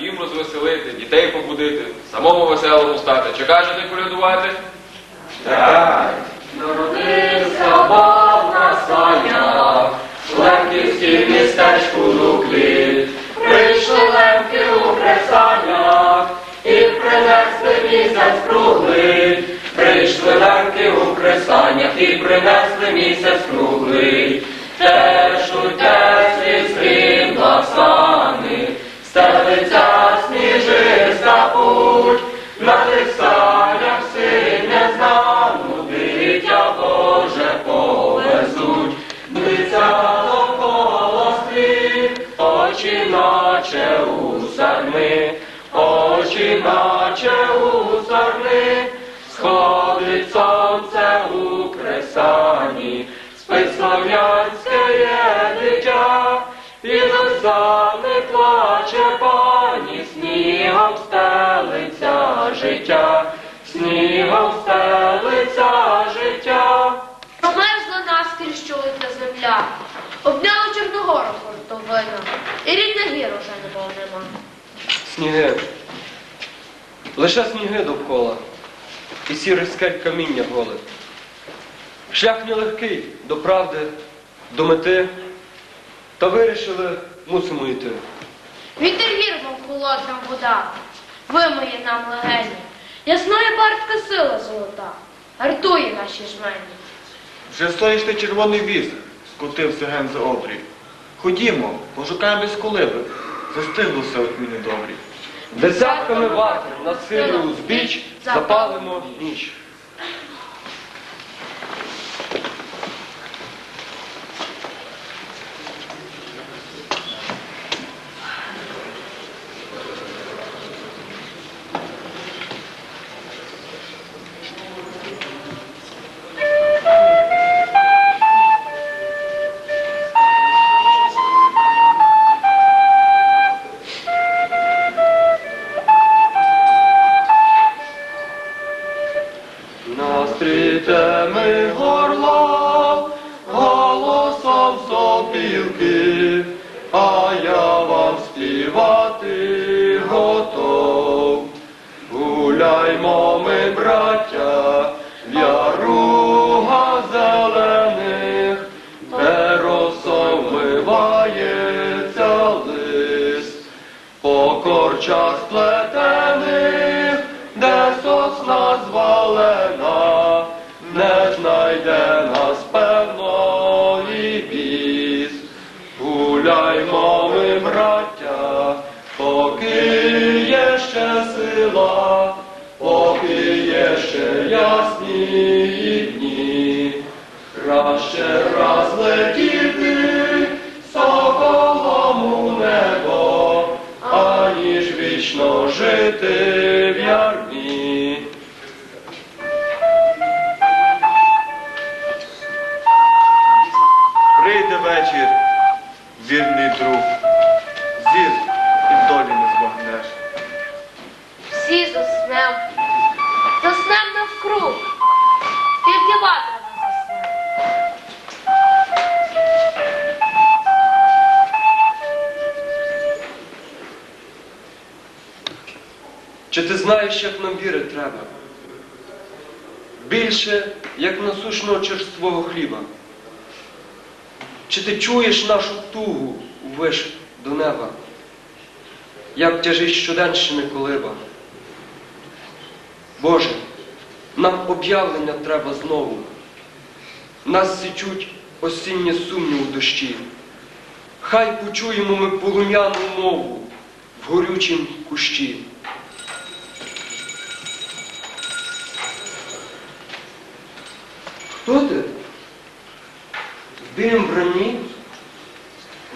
дім розвеселити, дітей побудити, самому веселому стати. Чи кажете колядувати? Народився Бог на санях, в Лемківській містечку Луклі. Прийшли лемки у кресанях, і принесли місяць круглий. Прийшли лемки у кресанях, і принесли місяць круглий. Слав'янське є дитя, і за не плаче пані, снігом стелиться життя, снігом стелиться життя. Промерзла наскрізь чоловіка земля, обняла Чорногору хуртовина, і рідна гір уже немов нема. Сніги. Лише сніги довкола. І сірий скель каміння голе. Шлях нелегкий до правди, до мети. Та вирішили, мусимо йти. Вітер гір, мов холодна вода, вимиє нам легені. Ясної бартка сила золота, гартує наші жмені. Вже стоїш ти червоний віз, скотився ген за обрій. Ходімо, пошукаємо без колиби, застиглося от мені добрі. Десятками ватер на силу узбіч запалимо ніч. Ще поки є ще ясні дні. Краще раз летіти соколом у небо, аніж вічно жити в ярмі. Прийде вечір, вірний друг, як нам віри треба? Більше, як насушного черствого хліба. Чи ти чуєш нашу тугу виш до неба? Як тяжить щоденщини колиба? Боже, нам об'явлення треба знову. Нас січуть осінні сумні у дощі. Хай почуємо ми полум'яну мову в горючім кущі. Хто ти? В білім вранні?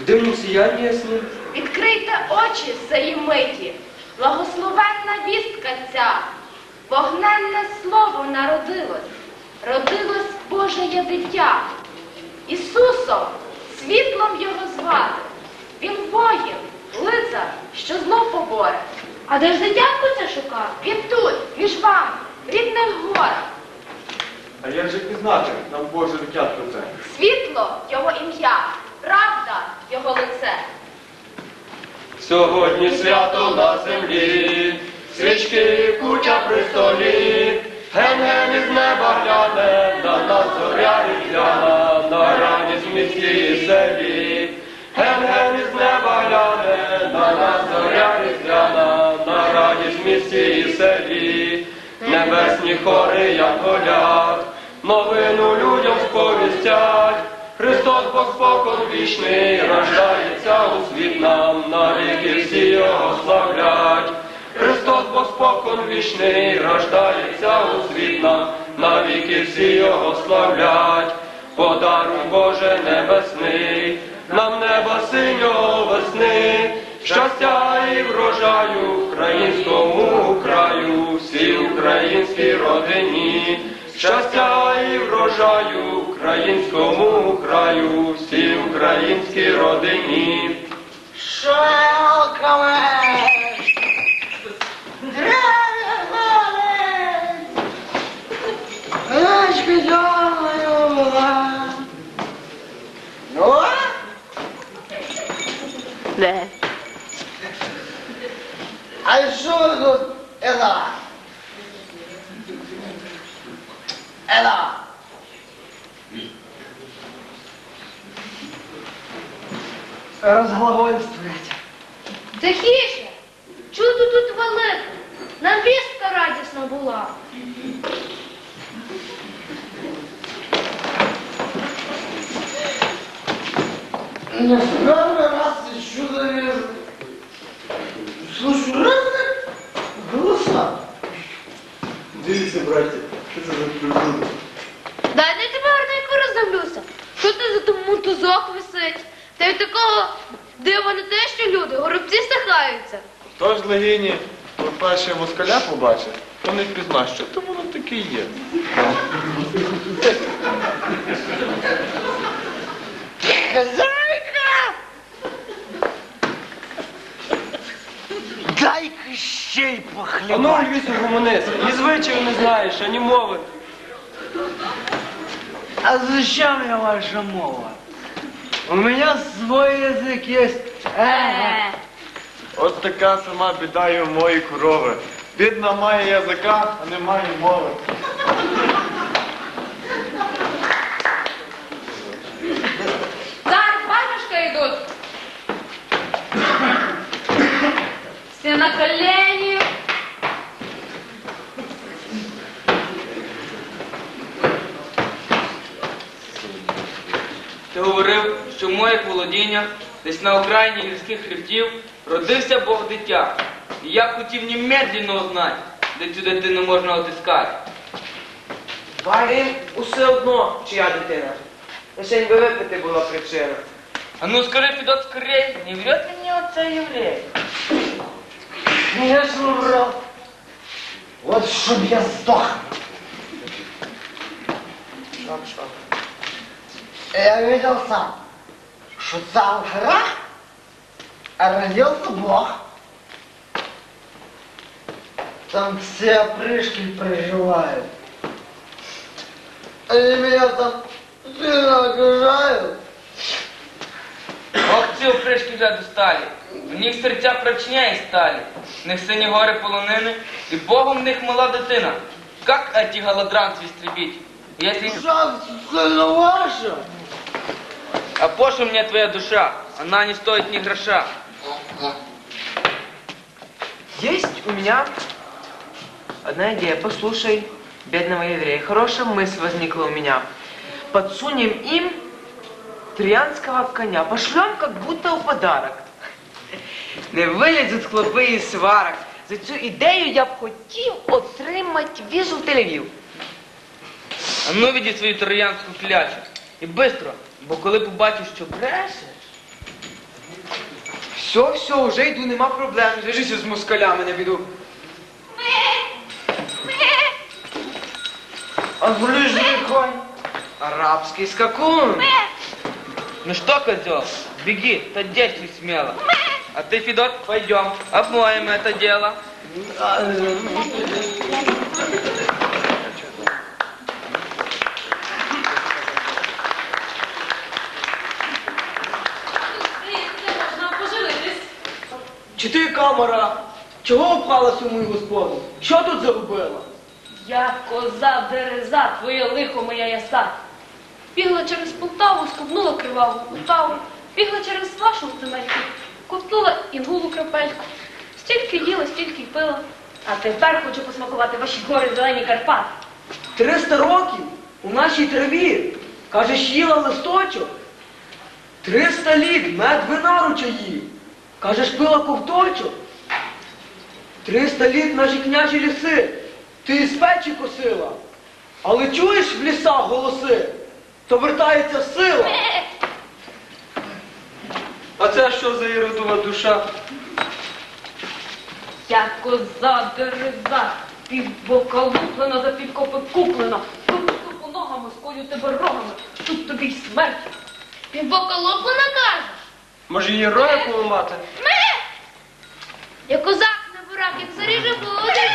В дивнім сіянні ясним? Відкрийте очі сеї миті, благословенна вістка ця, вогненне слово народилось, родилось Божеє дитя. Ісусом, світлом його звати, він воїн, лицар, що знов поборе. А де ж дитятко це шукав? Він тут, між вами, в рідних горах. А як же пізнати нам Боже дитятко це? Світло його ім'я, правда його лице. Сьогодні свято на землі, свічки куча при столі, ген-ген із неба гляне, на нас зоря різдвяна, на радість в місті і селі. Ген-ген із неба гляне, на нас зоря різдвяна, на радість в місті і селі. Небесні хори, як голять, новину людям сповістять. Христос Бог спокон вічний, рождається у світ нам, навіки всі його славлять. Христос Бог спокон вічний, рождається у світ нам, навіки всі його славлять. Подаруй Боже небесний, нам неба синього весни, щастя і врожаю українському краю, всій українській родині, щастя і врожаю українському краю, всій українській родині. Шелками! Речка дьомою була. Ну? Де? А що тут Ела? Ела? Розглагольствують. Тихіше! Чудо тут велике. Нам вістка радісна була. Несправно раз и чудо вижу. Слышу разные голоса. Дивіться, браті, що це за приблуда? Дай не тебе гарненько роздивлюся. Що ти за тому мотузок висить? Та й такого дива не те, що люди, горобці стихаються. Тож легіні, по-перше, москаля побачив, то не впізна, що то воно таке є. Хозяйка! Дай-ка щей А ну, похлебать. Львісу гуманист, ні звичаю не знаєш, ані мови. А зачем мне ваша мова? У меня свой язык есть. Э, От така сама біда і у моїй корови. Бідна має язика, а не має мови. Зараз батюшка йдуть. Все на колені. Ти говорив, що в моїх володіннях, десь на окраїні гірських хребтів, родився Бог дитя. І я хотів немедленно знати, де цю дитину можна отискати. Барин усе одно, чия дитина. Лише би випити була причина. А ну скажи, Федот, скорей, не врет ли мне оцей єврей? Я ж врал. Вот чтоб я сдох. Шап, шап. Я видел сам, что сам гора, а родился Бог. Там все опрышки проживают. Они меня там сильно окружают. Ох, ці опришки вже достали. В них серця прочняє сталі. В них сині гори полонини, і Богом в них мала дитина. Как эти голодранцы истребить? Если... Шанс сильно ваша. А пошу мне твоя душа, она не стоит ни гроша. Есть у меня одна идея. Послушай, бедного еврея. Хорошая мысль возникла у меня. Подсунем им троянского коня. Пошлем как будто в подарок. Не вилізуть хлопи із сварок. За цю ідею я б хотів отримати візу в Тель-Авів. А ну віді свою троянську клячу. І бистро, бо коли побачиш, що брешеш, Все, все, вже йду, нема проблем. Зв'яжися з москалями, не піду. А ближний конь. Арабський скакун. ну что, козел, беги, то действуй смело. А ты, Федот, пойдем, обмоем это дело. Чи ти камера? Чого впалась у мою господу? Що тут загубила? Я коза дереза, твоє лихо моя яса. Бігла через Полтаву, скубнула криваву Полтаву, бігла через вашу земельку, ковтнула інгулу крапельку. Стільки їла, стільки й пила. А тепер хочу посмакувати ваші гори зелені Карпат. Триста років у нашій траві. Кажеш, їла листочок. Триста літ мед вина ручаї. Кажеш, пила ковточок. Триста літ наші княжі ліси. Ти із печі косила. Але чуєш в лісах голоси? То вертається сила. А це що за іродова душа? Я коза дереза, півбока луплена, за півкопи куплена. Випусту по ногами, скою тебе рогами, тут тобі й смерть. Півбока лоплена кажеш? Може її роя поламати? Я козак на бурак, як заріже буде.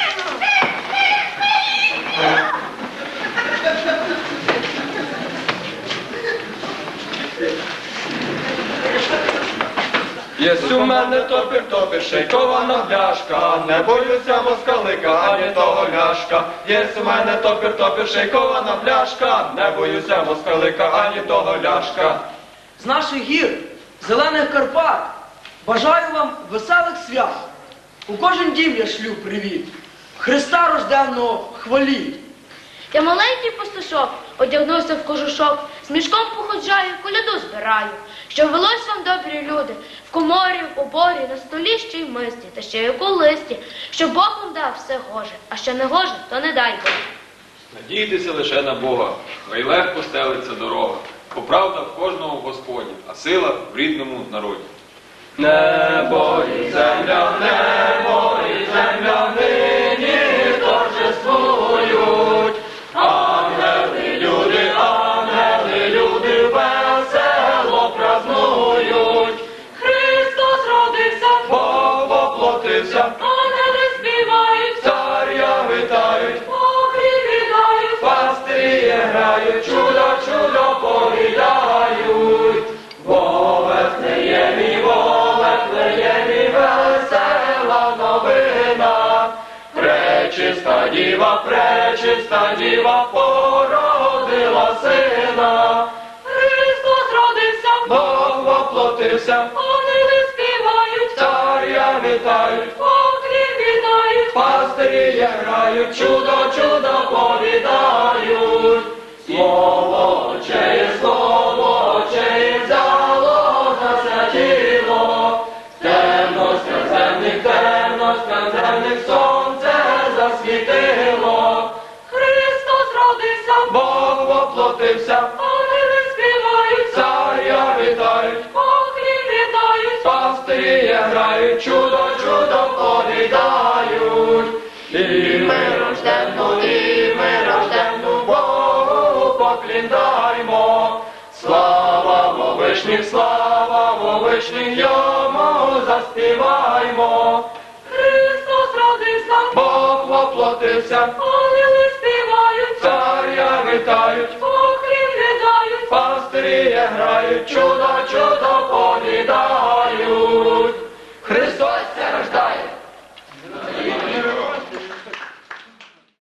Єсть у мене топір, топір, шейкована пляшка, не боюся москалика, ані того ляшка. Єсть у мене топір, топір, шейкована пляшка, не боюся москалика, ані того ляшка. З наших гір, зелених Карпат, бажаю вам веселих свят. У кожен дім я шлю привіт. Христа рожденного хваліть. Я маленький пастушок, одягнувся в кожушок, з мішком походжаю, коляду збираю. Що велось вам, добрі люди, в коморі, в оборі, на столі ще й в мисті, та ще й у колисті, що Бог вам дав все гоже, а що не гоже, то не дай Бог. Надійтеся лише на Бога, хай легко стелиться дорога. Бо правда в кожного Господня, а сила в рідному народі. Небо і земля, небо і земля Пречиста діва, пречиста діва породила сина. Христос родився, Бог воплотився, ангели співають, царя вітають, похрі віддають. пастирі грають, чудо, чудо повідають. Слово Отчеє, Бог воплотився, ангели співають, царя вітають, похрі віддають. пастирі грають, чудо, чудо повідають. І ми рожденну, і ми рожденну Богу покліндаймо. Слава Вовишніх, слава Вовишніх, йому заспіваймо. Христос родився, Бог воплотився, ангели співають, царя вітають, грають, чудо, чудо повідають.